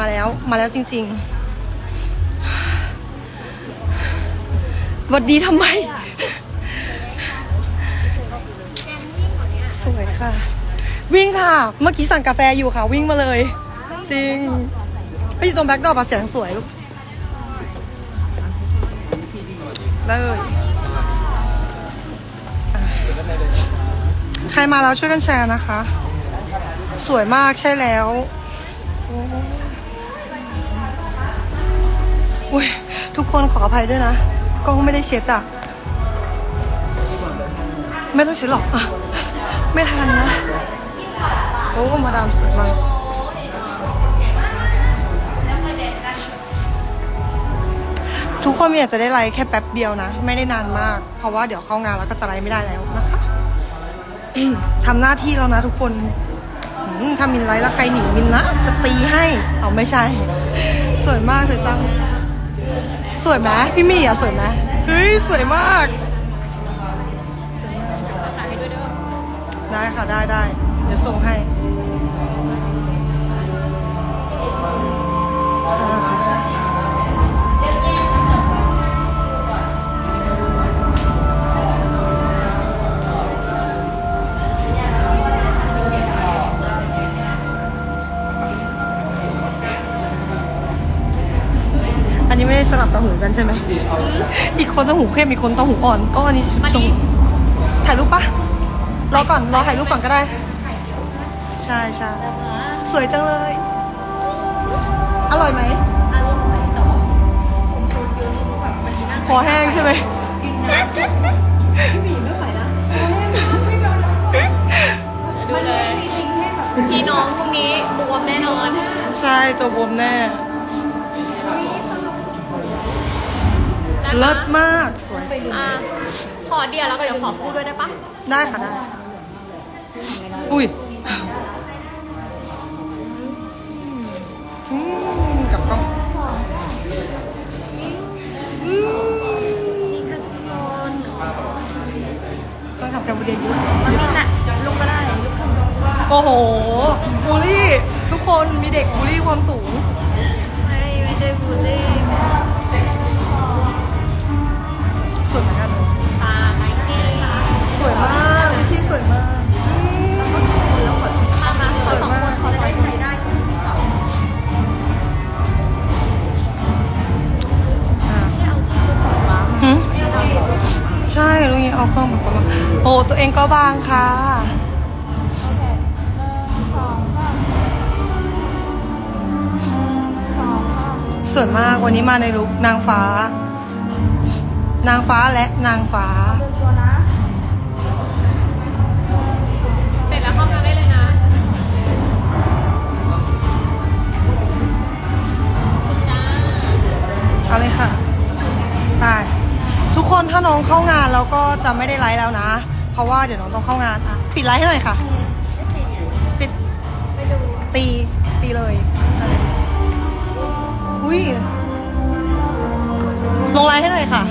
มาแล้วมาแล้วจริงๆวัดดีทำไม สวยค่ะ วิ่งค่ะ เมื่อกี้สั่งกาแฟอยู่ค่ะ วิ่งมาเลย จริงไปอยู่ตรงแบ็คดรอปอะเสียงสวยลูกเลยใครมาแล้วช่วยกันแชร์นะคะ สวยมากใช่แล้ว อุ้ยทุกคนขออภัยด้วยนะกล้องไม่ได้เช็ดอะไม่ต้องเช็ดหรอกอะไม่ทันนะโอ้มาดามสวยมากทุกคนมีอาจจะได้ไลฟ์แค่แป๊บเดียวนะ ไม่ได้นานมาก เพราะว่าเดี๋ยวเข้างานแล้วก็จะไลฟ์ไม่ได้แล้วนะคะทำหน้าที่แล้วนะทุกคนถ้ามินไลฟ์แล้วใครหนีมินนะจะตีให้ เอาไม่ใช่ สวยมากสวยจัง สวยไหมพี่มี่อะสวยไหมเฮ้ยสวยมากได้ค่ะได้ได้เดี๋ยวส่งให้ ไม่ได้สลับตาหูกันใช่ไหม อีกคนตาหูเข้มอีกคนตาหูอ่อนก็อันนี้ชุดตาหูถ่ายรูปปะรอก่อนรอถ่ายรูปก่อนก็ได้ ใช่ใช่สวยจังเลย อร่อยไหมอร่อยแต่ว่าคงชมเยอะจนแบบมันนั่งคอแห้งใช่ไหมกินน้ำหนีไม่ไหวละไม่ยอมดูเลยมีสิ่งให้แบบพี่น้องพรุ่งนี้บวมแน่นอน ใช่ตัวบวมแน่ เลิศมากสวยอะขอเดียวแล้วก็เดี๋ยวขอพูดด้วยได้ปะได้ค่ะได้ อุ้ยอืมกลับกล้องอืมนี่ค่ะทุกคนแฟนคลับแคมบูเดียยุทธมันมีน่ะลงก็ได้ลุกขึ้นโอ้โหบูลลี่ ทุกคนมีเด็กบูลลี่ความสูง เอาเครื่องมาประมาณโอ้ตัวเองก็บางค่ะสวยมากวันนี้มาในลุกนางฟ้า นางฟ้าและนางฟ้า คนถ้าน้องเข้างานแล้วก็จะไม่ได้ไลฟ์แล้วนะ เพราะว่าเดี๋ยวน้องต้องเข้างานอะปิดไลฟ์ให้หน่อยค่ะ ปิดตีตีเลยอุ้ยลงไลฟ์ให้หน่อยค่ะ